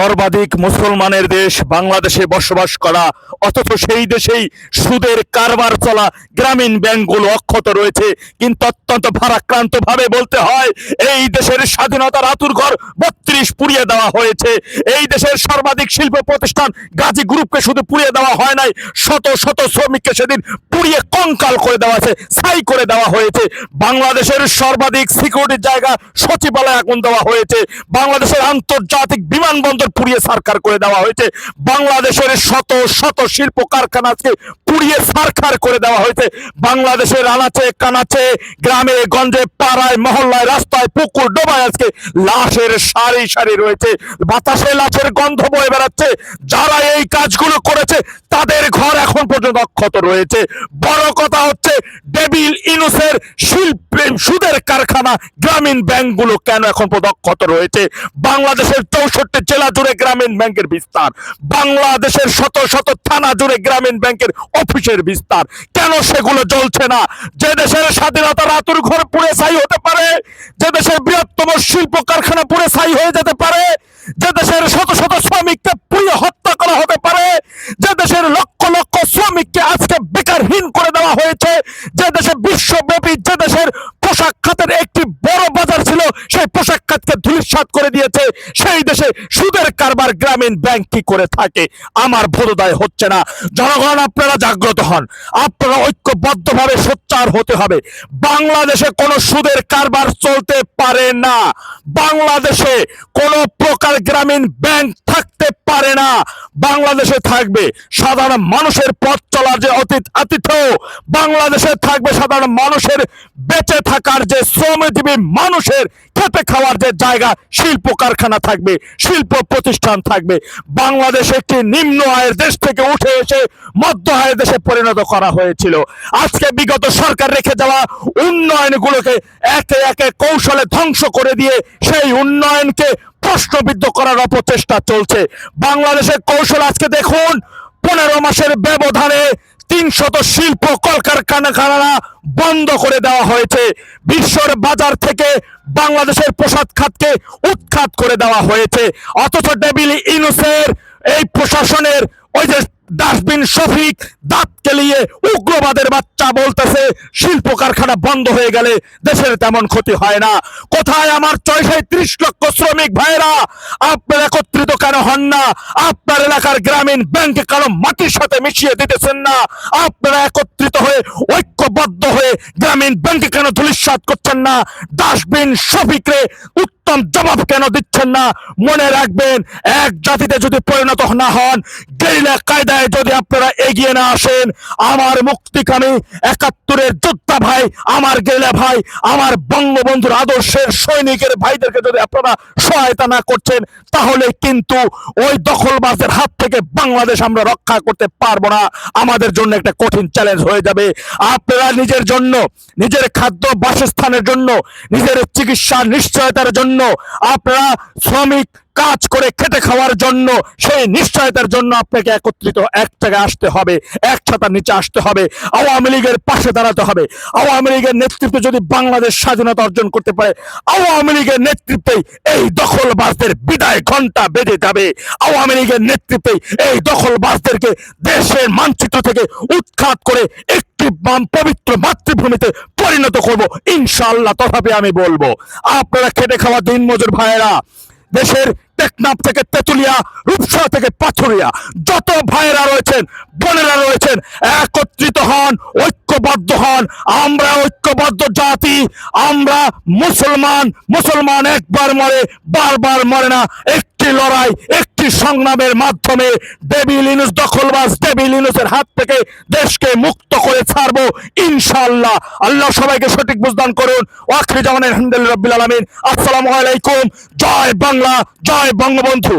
সর্বাধিক মুসলমানের দেশ বাংলাদেশে বসবাস করা, অথচ সেই দেশেই সুদের কারবার চলা গ্রামীণ ব্যাংকগুলো অক্ষত রয়েছে। কিন্তু অত্যন্ত ভারাক্রান্ত ভাবে বলতে হয়, এই দেশের স্বাধীনতার আতুর ঘর বত্রিশ পুড়িয়ে দেওয়া হয়েছে। এই দেশের সর্বাধিক শিল্প প্রতিষ্ঠান গাজী গ্রুপকে শুধু পুড়িয়ে দেওয়া হয় নাই, শত শত শ্রমিককে সেদিন পুড়িয়ে কঙ্কাল করে দেওয়া হয়েছে, ছাই করে দেওয়া হয়েছে। বাংলাদেশের সর্বাধিক সিকিউরিটির জায়গা সচিবালয় আগুন দেওয়া হয়েছে। বাংলাদেশের আন্তর্জাতিক বিমানবন্দর পুড়িয়ে সারকার করে দেওয়া হয়েছে। বাংলাদেশের শত শত শিল্প কারখানা আজকে পুড়িয়ে সারখার করে দেওয়া হয়েছে। বাংলাদেশের আনাচে কানাচে, গ্রামে, গঞ্জে, পাড়ায়, মহল্লায়, রাস্তায়, পুকুর, ডোবায় আজকে লাশের সারি সারি রয়েছে। বাতাসে লাশের গন্ধ বয়ে বেড়াচ্ছে। যারা এই কাজগুলো করেছে, তাদের ঘর এখন পর্যন্ত অক্ষত রয়েছে। বড় কথা হচ্ছে ডেবিল ইনুসের শিল্পে সুদের কারখানা গ্রামীণ ব্যাংকগুলো কেন এখন অক্ষত রয়েছে? বাংলাদেশের চৌষট্টি জেলা জুড়ে গ্রামীণ ব্যাংকের বিস্তার। বাংলাদেশের শত শত থানা জুড়ে গ্রামীণ ব্যাংকের অফিসের বিস্তার। কেন সেগুলো জ্বলছে না? যে দেশের স্বাধীনতার আতুর ঘর পুড়ে ছাই হতে পারে, যে দেশের বৃহত্তম শিল্প কারখানা পুড়ে ছাই হয়ে যেতে পারে, যে দেশের শত শত শ্রমিককে সেই পোশাক খাতকে ধূলিসাৎ করে দিয়েছে। সেই দেশে সুদের কারবার গ্রামীণ ব্যাংক কি করে থাকে, আমার বোধোদয় হচ্ছে না। জনগণ, আপনারা জাগ্রত হন। আপনারা ঐক্যবদ্ধভাবে সোচ্চার হতে হবে। বাংলাদেশে কোনো সুদের কারবার চলতে পারে না। বাংলাদেশে কোনো প্রকার গ্রামীণ ব্যাংক থাকতে পারে না। বাংলাদেশে থাকবে সাধারণ মানুষের পথ চলার যে অতীত আতিথ্য, বাংলাদেশে থাকবে সাধারণ মানুষের বেঁচে থাকার যে শ্রমজীবী মানুষের খেতে খাওয়ার যে জায়গা, শিল্প কারখানা থাকবে, শিল্প প্রতিষ্ঠান থাকবে। বাংলাদেশ একটি নিম্ন আয়ের দেশ থেকে উঠে এসে মধ্য আয়ের দেশে পরিণত করা হয়েছিল। আজকে বিগত সরকার রেখে যাওয়া উন্নয়নগুলোকে একে একে কৌশলে ধ্বংস করে দিয়ে সেই উন্নয়নকে প্রশ্নবিদ্ধ করার অপচেষ্টা চলছে। বাংলাদেশের কৌশল আজকে দেখুন, পনেরো মাসের ব্যবধানে তিনশত শিল্প কলকারখানা বন্ধ করে দেওয়া হয়েছে। বিশ্বর বাজার থেকে বাংলাদেশের পোশাক খাতকে উৎখাত করে দেওয়া হয়েছে। অথচ ডেবিল ইনুসের এই প্রশাসনের ওই যে ডাস্টবিন শফিক দাঁত কেলিয়ে উগ্রবাদের বাচ্চা বলতেছে, শিল্প কারখানা বন্ধ হয়ে গেলে দেশের তেমন ক্ষতি হয় না। কোথায় আমার ছয়শয় ত্রিশ লক্ষ শ্রমিক ভাইরা আপনারা একত্রিত কেন হন না? আপনার এলাকার গ্রামীণ ব্যাংকে কারও মাটির সাথে মিশিয়ে দিতেছেন না? আপনারা একত্রিত হয়ে, ঐক্যবদ্ধ হয়ে গ্রামীণ ব্যাংকে কেন ধুলিস্বাদ করছেন না? ডাস্টবিন শফিকরে উত্তম জবাব কেন দিচ্ছেন না? মনে রাখবেন, এক জাতিতে যদি পরিণত না হন, গেরিলা কায়দায় যদি আপনারা এগিয়ে না আসেন, আমার মুক্তিকামী একাত্তরের যোদ্ধা ভাই, আমার গেরিলা ভাই, আমার বঙ্গবন্ধুর আদর্শের সৈনিকের ভাইদেরকে যদি আপনারা সহায়তা না করছেন, তাহলে কিন্তু ওই দখলবাজের হাত থেকে বাংলাদেশ আমরা রক্ষা করতে পারব না। আমাদের জন্য একটা কঠিন চ্যালেঞ্জ হয়ে যাবে। আপনারা নিজের জন্য, নিজের খাদ্য বাসস্থানের জন্য, নিজের চিকিৎসা নিশ্চয়তার জন্য আপনারা শ্রমিক কাজ করে খেটে খাওয়ার জন্য, সেই নিশ্চয়তার জন্য আপনাকে একত্রিত, এক জায়গায় আসতে হবে, এক ছাতার নিচে আসতে হবে, আওয়ামী লীগের পাশে দাঁড়াতে হবে। আওয়ামী লীগের নেতৃত্বে যদি বাংলাদেশ স্বাধীনতা অর্জন করতে পারে, আওয়ামী লীগের নেতৃত্বে এই দখলবাজদের বিদায় ঘণ্টা বেজে যাবে। আওয়ামী লীগের নেতৃত্বে এই দখলবাজদেরকে দেশের মানচিত্র থেকে উৎখাত করে পবিত্র মাতৃভূমিতে পরিণত করব। ইনশাল্লাহ তথাপি আমি বলব। আপনারা খেটে খাওয়া দিন মজুর ভাইয়েরা, দেশের টেকনাফ থেকে তেতুলিয়া, রূপসা থেকে পাথুরিয়া, যত ভাইয়েরা রয়েছেন, বোনেরা রয়েছেন, একত্রিত হন, ঐক্যবদ্ধ হন। আমরা ঐক্যবদ্ধ জাতি, আমরা মুসলমান মুসলমান একবার মরে, বারবার মরে না। একটি লড়াই একটি সংগ্রামের মাধ্যমে দেবী লিনুস দখলবাজ, দেবী লিনুসের হাত থেকে দেশকে মুক্ত করে ছাড়বো ইনশাআল্লাহ। আল্লাহ সবাইকে সঠিক বুঝদান করুন। ওয়াখরি জামানের হামদুল রব্বিল আলমিন। আসসালামু আলাইকুম। জয় বাংলা, জয় বঙ্গবন্ধু।